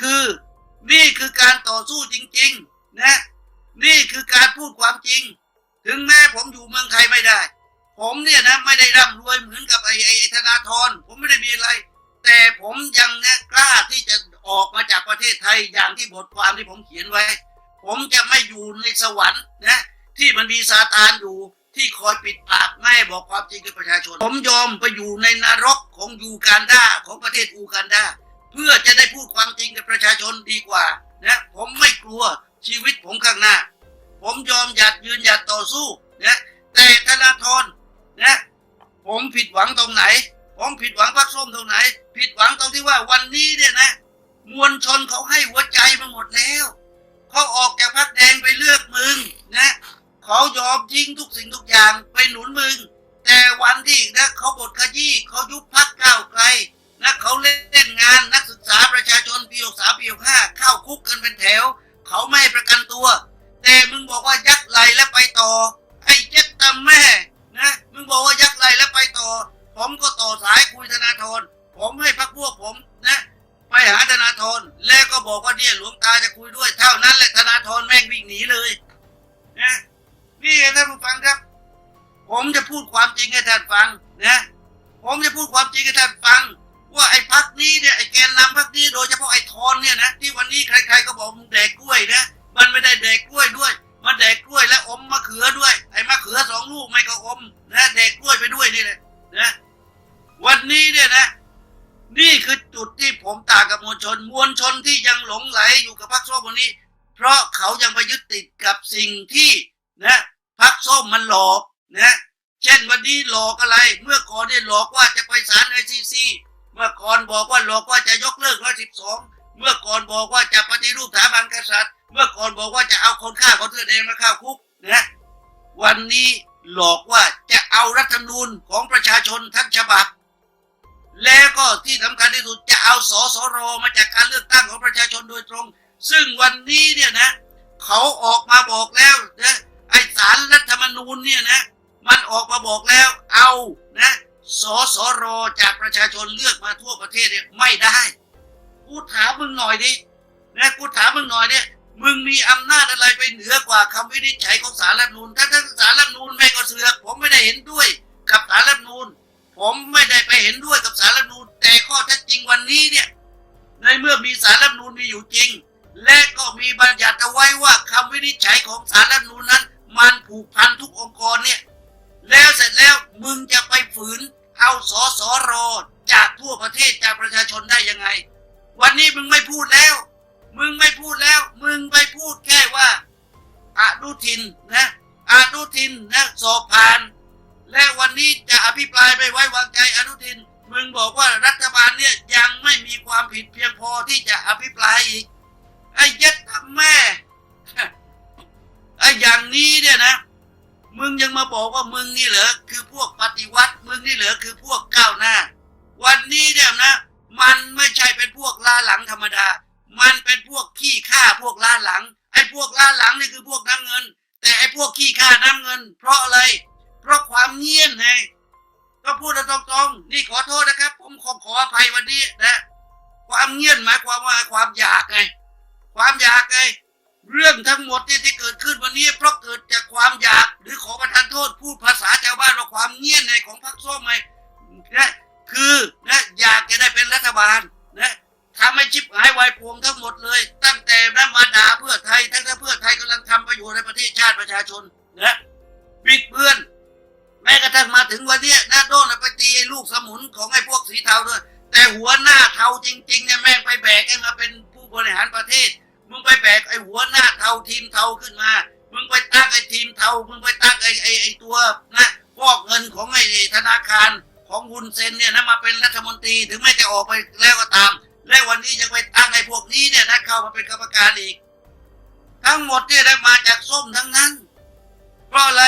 คือ นี่คือการต่อสู้จริง ๆ นะ นี่คือการพูดความจริง ถึงแม้ผมอยู่เมืองไทยไม่ได้ ผมเนี่ยนะไม่ได้ร่ำรวยเหมือนกับไอ้ไอ้ธนาธรผมไม่ได้มีอะไร แต่ผมยังเนี่ยกล้าที่จะออกมาจากประเทศไทยอย่างที่บทความที่ผมเขียนไว้ ผมจะไม่อยู่ในสวรรค์นะที่มันมีซาตานอยู่ที่คอยปิดปากไม่บอกความจริงกับประชาชน ผมยอมไปอยู่ในนรกของยูกันดาของประเทศอูกันดา พื่อจะได้พูดความจริงกับประชาชนดีกว่านะผมไม่กลัวชีวิตผมข้างหน้า ผมยอมหยัดยืนหยัดต่อสู้นะแต่ธนาธรนะผมผิดหวังตรงไหน ผมผิดหวังพรรคส้มตรงไหน ผิดหวังตรงที่ว่าวันนี้เนี่ยนะ มวลชนเขาให้หัวใจมาหมดแล้วเขาออกจากพรรคแดงไปเลือกมึงนะเขายอมทิ้งทุกสิ่งทุกอย่างไปหนุนมึง แต่วันที่นะเขาบทขยี้เขายุบพักก้าวไกล นะเขาเล่นงานนักศึกษาประชาชนปีหกสามปีหกห้าเข้าคุกกันเป็นแถว เขาไม่ประกันตัว แต่มึงบอกว่ายักไหลแล้วไปต่อ ไอ้เจ็ดตำแม่นะมึงบอกว่ายักไหลแล้วไปต่อ ผมก็ต่อสายคุยธนาธรผมให้พักพวกผมนะไปหาธนาธรแล้วก็บอกว่าเนี่ยหลวงตาจะคุยด้วย เท่านั้นแหละธนาธรแม่งวิ่งหนีเลยนะนี่ไงท่านผู้ฟังครับ ผมจะพูดความจริงให้ท่านฟังนะ ผมจะพูดความจริงให้ท่านฟัง ว่าไอ้พักนี้เนี่ยไอ้แกนนำพักนี้โดยเฉพาะไอ้ทอนเนี่ยนะที่วันนี้ใครๆก็บอกมึงแดกกล้วยนะมันไม่ได้แดกกล้วยด้วยมันแดกกล้วยและอมมะเขือด้วย ไอ้มะเขือสองลูกไม่ก็อมนะแดกกล้วยไปด้วยนี่แหละนะวันนี้เนี่ยนะ นี่คือจุดที่ผมต่างกับมวลชน มวลชนที่ยังหลงไหลอยู่กับพรรคส้มวันนี้ เพราะเขายังไปยึดติดกับสิ่งที่นะพรรคส้มมันหลอกนะเช่นวันนี้หลอกอะไร เมื่อก่อนเนี่ยหลอกว่าจะไปศาลไอซีซี เมื่อก่อนบอกว่าหลอกว่าจะยกเลิกร้อยสิบสองเมื่อก่อนบอกว่าจะปฏิรูปสถาบันกษัตริย์ เมื่อก่อนบอกว่าจะเอาคนฆ่าคนเสื้อแดงมาเข้าคุกนะวันนี้หลอกว่าจะเอารัฐธรรมนูญของประชาชนทั้งฉบับ แล้วก็ที่สำคัญที่สุดจะเอาสสรมาจากการเลือกตั้งของประชาชนโดยตรง ซึ่งวันนี้เนี่ยนะ เขาออกมาบอกแล้วนะไอสารรัฐธรรมนูญเนี่ยนะ มันออกมาบอกแล้วเอานะ สอสรจากประชาชนเลือกมาทั่วประเทศเนี่ยไม่ได้ กูถามมึงหน่อยดินะกูถามมึงหน่อยเนี่ย มึงมีอำนาจอะไรไปเหนือกว่าคำวินิจฉัยของสารรัฐมนูญถ้าถ้าสารรัฐมนูญไม่ก็เสือกผมไม่ได้เห็นด้วยกับสารรัฐมนูญผมไม่ได้ไปเห็นด้วยกับสารรัฐมนูญแต่ข้อเท็จจริงวันนี้เนี่ยในเมื่อมีสารรัฐมนูญมีอยู่จริง และก็มีบัญญัติเอาไว้ว่าคำวินิจฉัยของสารรัฐมนูญนั้น มันผูกพันทุกองค์กรเนี่ย แล้วเสร็จแล้วมึงจะไปฝืนเอาสอสอรอจากทั่วประเทศจากประชาชนได้ยังไง วันนี้มึงไม่พูดแล้ว มึงไม่พูดแล้ว มึงไปพูดแค่ว่าอนุทินนะอนุทินนะสอบผ่าน และวันนี้จะอภิปรายไม่ไว้วางใจอนุทิน มึงบอกว่ารัฐบาลเนี่ยยังไม่มีความผิดเพียงพอที่จะอภิปรายอีกไอ้ยัดทำแม่ไอ้อย่างนี้เนี่ยนะ มึงยังมาบอกว่ามึงนี่เหรอคือพวกปฏิวัติ มึงนี่เหรอคือพวกก้าวหน้า วันนี้เนี่ยนะ มันไม่ใช่เป็นพวกล้าหลังธรรมดา มันเป็นพวกขี้ข้าพวกล้าหลัง ไอ้พวกล้าหลังนี่คือพวกน้ำเงิน แต่ไอ้พวกขี้ข้าน้ำเงิน เพราะอะไร เพราะความเงียบไงก็พูดตรงๆ นี่ขอโทษนะครับ ผมขอขออภัยวันนี้นะ ความเงียบหมายความว่าความอยากไง ความอยากไง เรื่องทั้งหมดที่ที่เกิดขึ้นวันนี้เพราะเกิดจากความอยากหรือขอประทานโทษพูดภาษาชาวบ้านว่าความเงียบในของพรรคส้มไงนะคือนะอยากจะได้เป็นรัฐบาลนะทำให้ชิบหายวายพวงทั้งหมดเลย ตั้งแต่นั้นมาด่าเพื่อไทย ทั้งที่เพื่อไทยกำลังทำประโยชน์ในประเทศชาติประชาชนนะบิดเบือน แม้กระทั่งมาถึงวันนี้น้าโดนไปตีลูกสมุนของไอ้พวกสีเทาด้วยแต่หัวหน้าเทาจริงๆเนี่ยแม่งไปแบกให้มาเป็นผู้บริหารประเทศ มึงไปแบกไอ้หัวหน้าเทาทีมเทาขึ้นมา มึงไปตั้งไอ้ทีมเทา มึงไปตั้งไอ้ไอ้ไอ้ตัวนะฟอกเงินของไอ้ธนาคารของวุนเซนเนี่ยนะมาเป็นรัฐมนตรีถึงแม้จะออกไปแล้วก็ตาม และวันนี้ยังไปตั้งไอ้พวกนี้เนี่ยนะเข้ามาเป็นกรรมการอีก ทั้งหมดเนี่ยได้มาจากส้มทั้งนั้น เพราะอะไร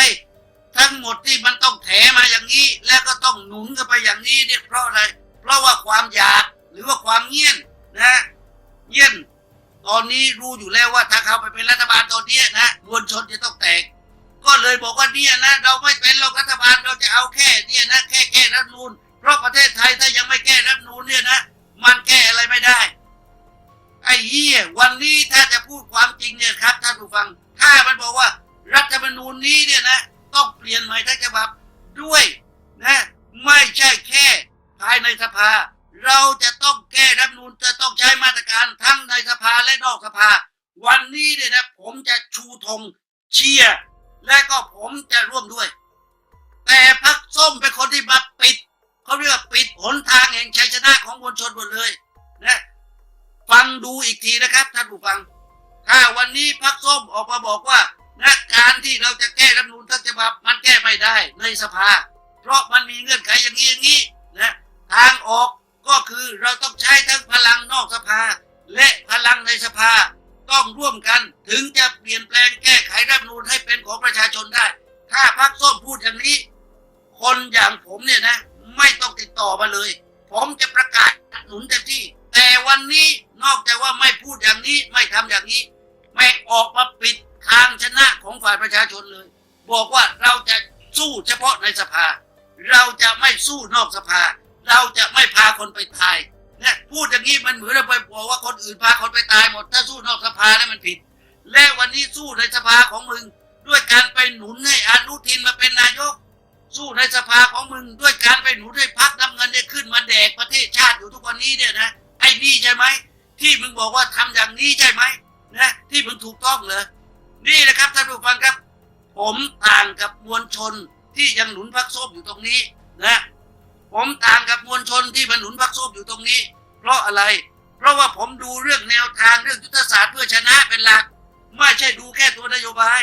ทั้งหมดที่มันต้องแถมาอย่างนี้ แล้วก็ต้องหนุนกันไปอย่างนี้เนี่ยเพราะอะไร เพราะว่าความอยากหรือว่าความเงียนนะเงียน ตอนนี้รู้อยู่แล้วว่าถ้าเขาไปเป็นรัฐบาลตอนนี้นะมวลชนจะต้องแตก ก็เลยบอกว่าเนี่ยนะ เราไม่เป็นรอกรัฐบาลเราจะเอาแค่เนี่ยนะแค่แก้รัฐนูนเพราะประเทศไทยถ้ายังไม่แก้รัฐนูนเนี่ยนะ มันแก้อะไรไม่ได้ ไอ้เหี้ยวันนี้ถ้าจะพูดความจริงเนี่ยครับท่านผู้ฟัง ถ้ามันบอกว่ารัฐธรรมนูญนี้เนี่ยนะ ต้องเปลี่ยนใหม่ทั้งฉบับด้วยนะ ไม่ใช่แค่ภายในสภา เราจะต้องแก้รัฐมนูญจะต้องใช้มาตรการทั้งในสภาและนอกสภา วันนี้เนี่ยนะผมจะชูธงเชียร์และก็ผมจะร่วมด้วย แต่พักส้มเป็นคนที่มาปิดเขาเรียกว่าปิดหนทางแห่งชัยชนะของมวลชนหมดเลยนะฟังดูอีกทีนะครับท่านผู้ฟัง ถ้าวันนี้พักส้มออกมาบอกว่านะการที่เราจะแก้รัฐมนูญทั้งฉบับมันแก้ไม่ได้ในสภา เพราะมันมีเงื่อนไขอย่างนี้อย่างนี้นะทางออก ก็คือเราต้องใช้ทั้งพลังนอกสภา และพลังในสภา ต้องร่วมกันถึงจะเปลี่ยนแปลงแก้ไขรัฐนูญให้เป็นของประชาชนได้ ถ้าพักส้มพูดอย่างนี้ คนอย่างผมเนี่ยนะ ไม่ต้องติดต่อมาเลย ผมจะประกาศหนุนเต็มที่ แต่วันนี้นอกจากว่าไม่พูดอย่างนี้ไม่ทำอย่างนี้ ไม่ออกมาปิดทางชนะของฝ่ายประชาชนเลย บอกว่าเราจะสู้เฉพาะในสภา เราจะไม่สู้นอกสภา เราจะไม่พาคนไปตายเนี่ยพูดอย่างนี้มันเหมือนเราไปบอกว่าคนอื่นพาคนไปตายหมด ถ้าสู้นอกสภาเนี่ยมันผิด และวันนี้สู้ในสภาของมึง ด้วยการไปหนุนให้อนุทินมาเป็นนายก สู้ในสภาของมึง ด้วยการไปหนุนให้พักน้ำเงินเนี่ยขึ้นมาแดกประเทศชาติอยู่ทุกวันนี้เนี่ยนะไอ้นี่ใช่ไหมที่มึงบอกว่าทำอย่างนี้ใช่ไหมนะที่มึงถูกต้องเหรอนี่นะครับท่านผู้ฟังครับ ผมต่างกับมวลชนที่ยังหนุนพักส้มอยู่ตรงนี้นะ ผมต่างกับมวลชนที่มันหนุนพักส้มอยู่ตรงนี้ เพราะอะไร เพราะว่าผมดูเรื่องแนวทางเรื่องยุทธศาสตร์เพื่อชนะเป็นหลัก ไม่ใช่ดูแค่ตัวนโยบาย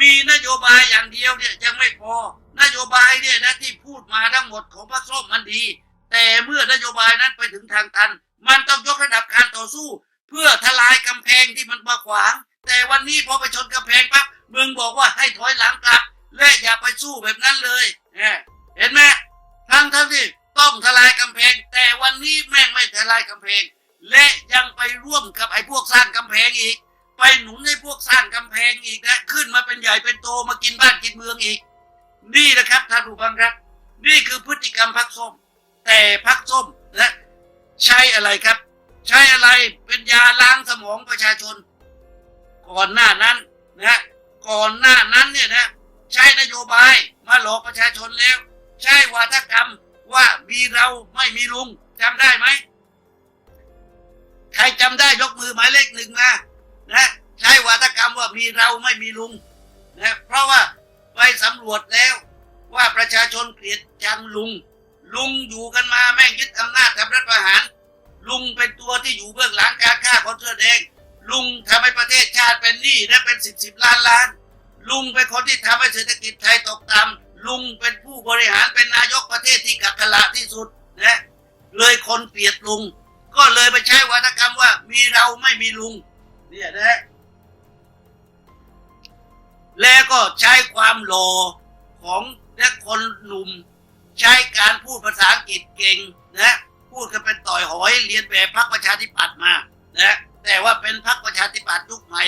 มีนโยบายอย่างเดียวเนี่ยยังไม่พอ นโยบายเนี่ยนะที่พูดมาทั้งหมดของพรรคส้มมันดี แต่เมื่อนโยบายนั้นไปถึงทางตัน มันต้องยกระดับการต่อสู้ เพื่อทลายกำแพงที่มันมาขวาง แต่วันนี้พอไปชนกำแพงปั๊บมึงบอกว่าให้ถอยหลังกลับและอย่าไปสู้แบบนั้นเลยเนี่ยเห็นไหม ทั้งทั้งที่ต้องทลายกำแพง แต่วันนี้แม่งไม่ทลายกำแพง และยังไปร่วมกับไอ้พวกสร้างกำแพงอีก ไปหนุนให้พวกสร้างกำแพงอีกนะขึ้นมาเป็นใหญ่เป็นโตมากินบ้านกินเมืองอีก นี่นะครับท่านผู้ฟังครับ นี่คือพฤติกรรมพักส้ม แต่พักส้มนะใช้อะไรครับ ใช้อะไรเป็นยาล้างสมองประชาชน ก่อนหน้านั้นนะก่อนหน้านั้นเนี่ยนะใช้นโยบายมาหลอกประชาชนแล้ว ใช้วาทกรรมว่ามีเราไม่มีลุงจำได้ไหมใครจำได้ยกมือหมายเลขหนึ่งมานะใช้วาทกรรมว่ามีเราไม่มีลุงนะเพราะว่าไปสำรวจแล้วว่าประชาชนเกลียดชังลุง ลุงอยู่กันมาแม่งยึดอำนาจทำรัฐประหาร ลุงเป็นตัวที่อยู่เบื้องหลังการฆ่าคนเสื้อแดงลุงทำให้ประเทศชาติเป็นหนี้และเป็นสิบสิบล้านล้าน ลุงเป็นคนที่ทำให้เศรษฐกิจไทยตกต่ำ ลุงเป็นผู้บริหารเป็นนายกประเทศที่กักขละที่สุดนะเลยคนเกลียดลุง ก็เลยไปใช้วาทกรรมว่ามีเราไม่มีลุงเนี่ยนะแล้วก็ใช้ความโลของและคนหนุ่ม ใช้การพูดภาษาอังกฤษเก่งนะพูดกันเป็นต่อยหอยเรียนแบบพรรคประชาธิปัตย์มานะแต่ว่าเป็นพรรคประชาธิปัตย์ยุคใหม่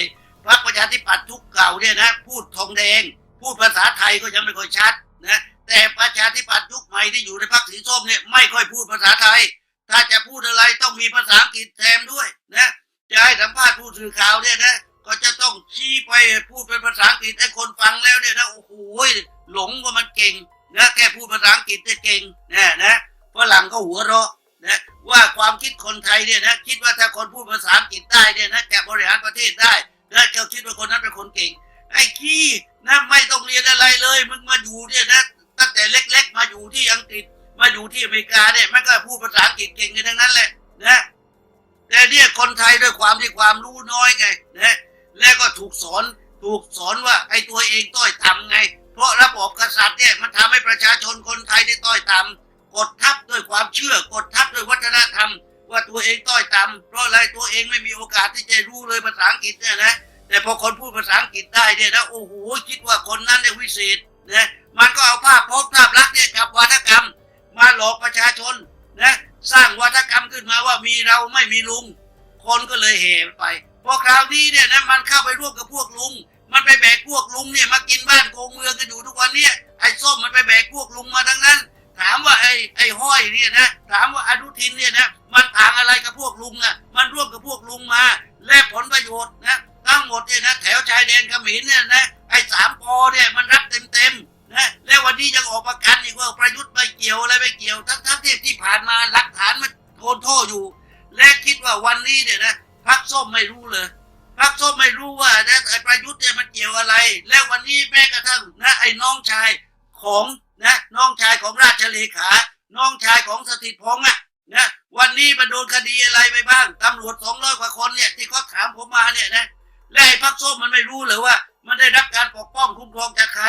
พรรคประชาธิปัตย์ยุคเก่าเนี่ยนะ พูดทองแดง พูดภาษาไทยก็ยังไม่ค่อยชัดนะแต่ประชาธิปัตย์ยุคใหม่ที่อยู่ในพรรคสีส้มเนี่ยไม่ค่อยพูดภาษาไทย ถ้าจะพูดอะไรต้องมีภาษาอังกฤษแทนด้วยนะจะให้สัมภาษณ์ผู้สื่อข่าวเนี่ยนะก็จะต้องชี้ไปพูดเป็นภาษาอังกฤษให้คนฟังแล้วเนี่ยนะโอ้โหหลงว่ามันเก่งนะแค่พูดภาษาอังกฤษได้เก่งนะนะฝรั่งก็หัวเราะนะว่าความคิดคนไทยเนี่ยนะคิดว่าถ้าคนพูดภาษาอังกฤษได้เนี่ยนะจะบริหารประเทศได้นะจะคิดว่าคนนั้นเป็นคนเก่ง ไอ้ขี้นะไม่ต้องเรียนอะไรเลย มึงมาอยู่เนี่ยนะตั้งแต่เล็ก ๆ มาอยู่ที่อังกฤษมาอยู่ที่อเมริกาเนี่ยมันก็พูดภาษาอังกฤษเก่งกันทั้งนั้นแหละนะแต่เนี่ยคนไทยด้วยความที่ความรู้น้อยไงนะแล้วก็ถูกสอนถูกสอนว่าไอ้ตัวเองต้อยต่ำไง เพราะระบบกษัตริย์เนี่ยมันทำให้ประชาชนคนไทยได้ต้อยต่ำกดทับด้วยความเชื่อกดทับด้วยวัฒนธรรม ว่าตัวเองต้อยต่ำเพราะอะไรตัวเองไม่มีโอกาสที่จะรู้เลยภาษาอังกฤษเนี่ยนะ แต่พอคนพูดภาษาอังกฤษได้เนี่ยนะโอ้โหคิดว่าคนนั้นเนี่ยวิเศษนะมันก็เอาภาพพจน์ภาพลักษณ์เนี่ยกับวัฒกรรม มาหลอกประชาชนนะสร้างวัฒกรรมขึ้นมาว่ามีเราไม่มีลุง คนก็เลยเห่ไปพอคราวนี้เนี่ยนะมันเข้าไปร่วมกับพวกลุง มันไปแบกพวกลุงเนี่ยมากินบ้านโกงเมืองกันอยู่ทุกวันเนี่ยไอ้ส้มมันไปแบกพวกลุงมาทั้งนั้น ถามว่าไอ้ไอ้ห้อยเนี่ยนะถามว่าอนุทินเนี่ยนะมันต่างอะไรกับพวกลุงอะมันร่วมกับพวกลุงมา และผลประโยชน์นะ ทั้งหมดเนี่ยนะแถวชายแดนเขมรเนี่ยนะไอ้สามปอเนี่ยมันรับเต็มเต็มๆนะแล้ววันนี้ยังออกประกันอีกว่าประยุทธ์ไม่เกี่ยวอะไรไม่เกี่ยวทั้งทั้งที่ที่ผ่านมาหลักฐานมันโทนโทษอยู่ และคิดว่าวันนี้เนี่ยนะพักส้มไม่รู้เลยพักส้มไม่รู้ว่านะไอ้ประยุทธ์เนี่ยมันเกี่ยวอะไร แล้ววันนี้แม้กระทั่งนะไอ้น้องชายของนะน้องชายของราชเลขา น้องชายของสถิตพงษ์อะนะวันนี้มันโดนคดีอะไรไปบ้างตำรวจสองร้อยกว่าคนเนี่ยที่เขาถามผมมาเนี่ยนะ และไอ้พักส้มมันไม่รู้เหรือว่า มันได้รับการปกป้องคุ้มครองจากใคร